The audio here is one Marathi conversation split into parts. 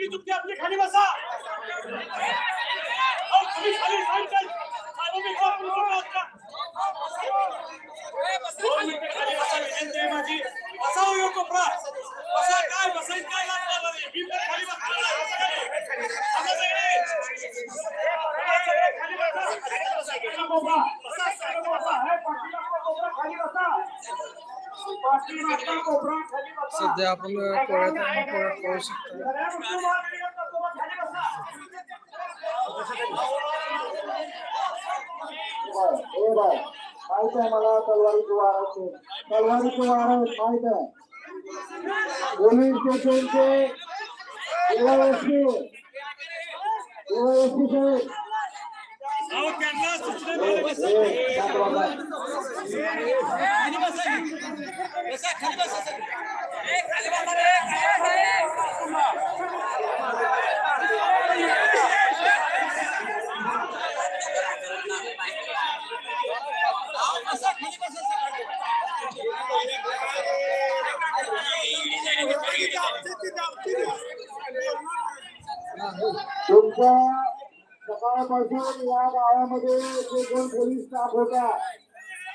आपली युनिटी चुकत्या युनिटी चुकत्या आपली खाली बसा तुम्ही खाली सांगताय माझी. बसा हो, कोपरा. बसा, काय बसायचं काय लाज मी पण खाली बसणार खाली बसा. कोपरा. बसा, सगळा कोपरा. हे पाठीमागचा कोपरा खाली बसा. पाठीमागचा कोपरा खाली बसा. सध्या आपण कोळ्यात कोळ्यात पाहू शकतो सगळ्या गोष्टी वर निघाल्या, कोपरा खाली बसा. हे बाय माहीत आहे मला तलवारीची वार तलवारीची वार माहीत आहे पोलीस स्टेशनचे एसपी एसपी साहेब अहो, त्यांना सूचना द्यायला बसा. हे शांत बसा. तुमच्या सकाळपासून या गावामध्ये जे दोन पोलीस स्टाफ होता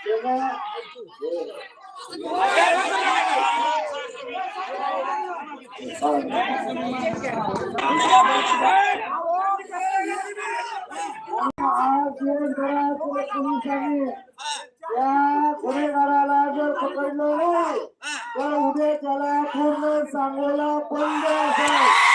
त्यांना आज दिवसभरात पोलिसांनी त्या गुन्हेगाराला जर पकडलं नाही तर उद्या त्याला पूर्ण सांगोला बंद असेल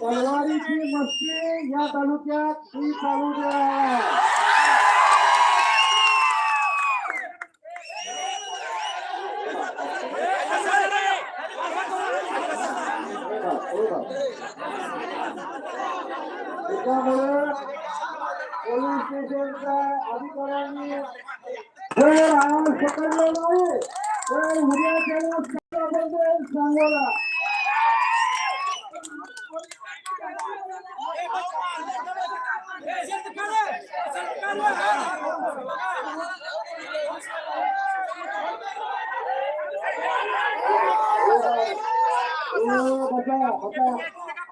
तलवारीची मस्ती या तालुक्यात ही चालू द्या त्याच्यामुळे पोलीस स्टेशनच्या अधिकाऱ्यांनी जर आज पकडलं नाही तर उद्या त्याला सगळं बंद सांगोला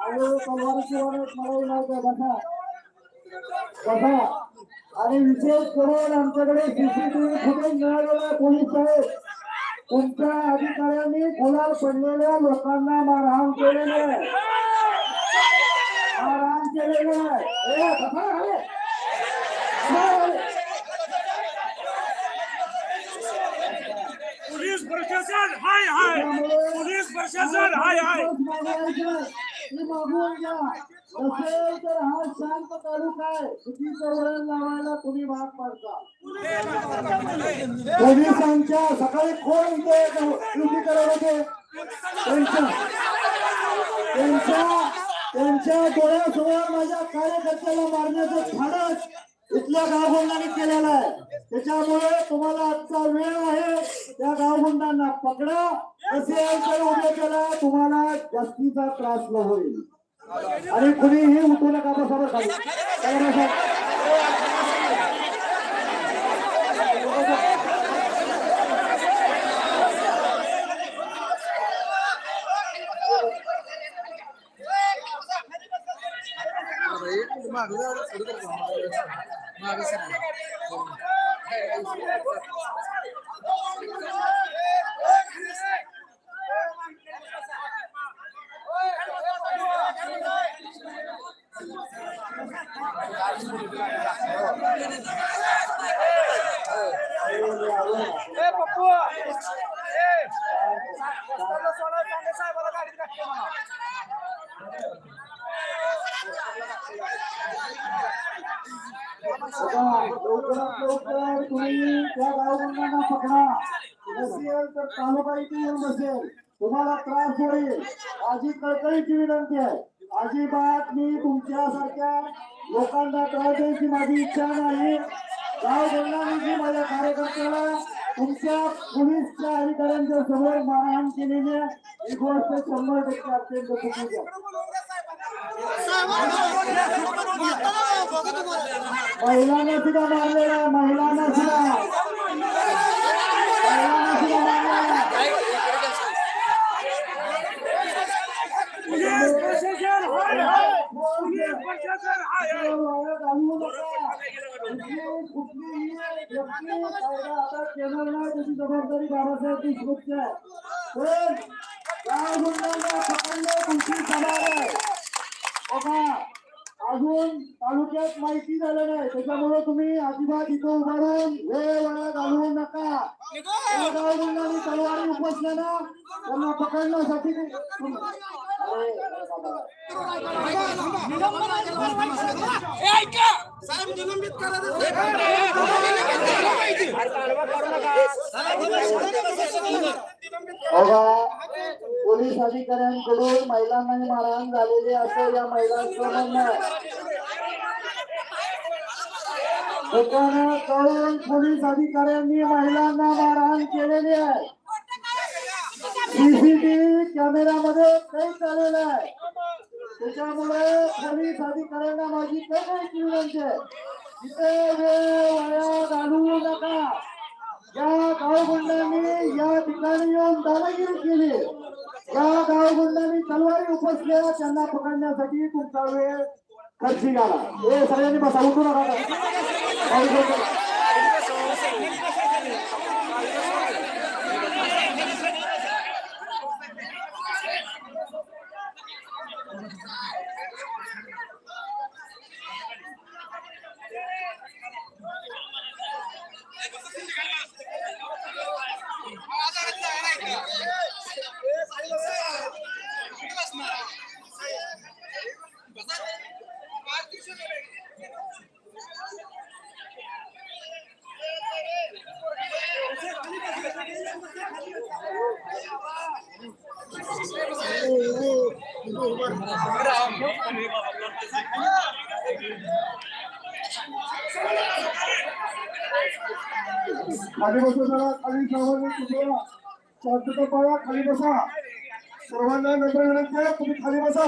अरे तलवारीची ओरड आणि विशेष करून आमच्याकडे सीसीटीव्ही फुटेज मिळालेला पोलीस साहेब तुमच्या अधिकाऱ्यांनी खोलात पडलेल्या लोकांना मारहाण केलेले आहे मारहाण केलेले आहे शांत तालुका आहे चुकीचं वळण लावायला तुम्ही भाग पाडता पोलिसांच्या सकाळी कोण इथे ड्युटी करत होते त्यांच्या त्यांच्या त्यांच्या डोळ्यासमोर माझ्या कार्यकर्त्याला मारण्याचं धाडस इथल्या गावगुंडांनी केलेलं आहे. त्याच्यामुळे तुम्हाला आजचा वेळ आहे. त्या गावगुंडांना पकडा. असेल उभे केला तुम्हाला जास्तीचा त्रास न होईल. आणि कुणीही उठू नका बसा बरं खाली चला बसा. मागे सर बघा, तुम्ही त्या पकडा नसेल तर तालुका इथे येऊन बसेल तुम्हाला त्रास होईल माझी कळकळीची विनंती आहे अजिबात मी तुमच्यासारख्या लोकांना त्रास द्यायची माझी इच्छा नाही गाव जी माझ्या कार्यकर्त्याला तुमच्या पोलीसच्या अधिकाऱ्यांच्या समोर मारहाण केलेल्या ही गोष्ट शंभर टक्के अत्यंत चुकीच्या महिलांना सुद्धा मारलेला महिलांना सुद्धा. महिलांना सुद्धा मारलेला कायदा आता त्याची जबाबदारी बाबासाहेब देशमुखची आहे पण गुंडांना तुमची जबाब आहे बघा अजून तालुक्यात माहिती झालं नाही त्याच्यामुळे तुम्ही अजिबात इथं उभारून हे वेळा घालवू नका या गुंडांनी तलवारी उपसल्या ना त्यांना पकडण्यासाठी ऐका पोलीस अधिकाऱ्यांकडून महिलांना मारहाण झालेली असं या महिलांचं म्हणणं आहे पोलीस अधिकाऱ्यांनी महिलांना मारहाण केलेली आहे. सीसीटीव्ही कॅमेऱ्यामध्ये काही आलेलं आहे. त्याच्यामुळे पोलीस अधिकाऱ्यांना माझी काही विनंती आहे तिथे वेळ वाया घालवू नका. या गावगुंडांनी या ठिकाणी येऊन दादागिरी केली. या गावगुंडांनी तलवारी उपसल्या त्यांना पकडण्यासाठी तुमचा वेळ खर्ची घाला. हे सगळ्यांनी बसा उठू नका. खाली बसा जरा खाली सर्वांनी शांतता पाळा खाली बसा. सर्वांना नंबर विनंती आहे तुम्ही खाली बसा.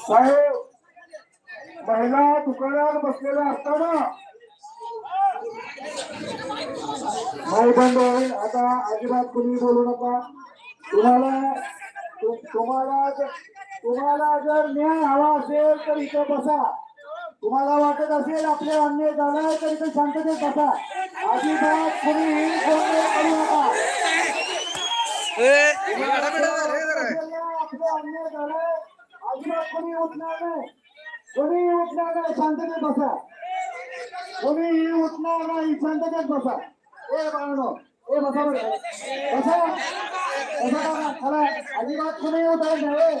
साहेब महिला दुकानात बसलेल्या असताना नाही बंद होईल आता अजिबात कुणी बोलू नका. तुम्हाला तुम्हाला तुम्हाला जर न्याय हवा असेल तर इथं बसा. तुम्हाला वाटत असेल आपले अन्याय झालाय तर इथे शांततेत बसा. अजिबात कुणीही गोंधळ करू नका. आपले अन्याय झालाय अजिबात कोणी उठणार नाही. कोणी उठणार नाही शांततेत बसा. कोणीही उठणार नाही शांततेत बसा ए बाळनो ए बसा बरं. बसा बसा बाबा, चला अजिबात कोणी उठायला नाही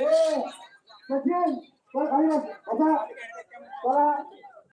ए सचिन चल खाली बस बसा चला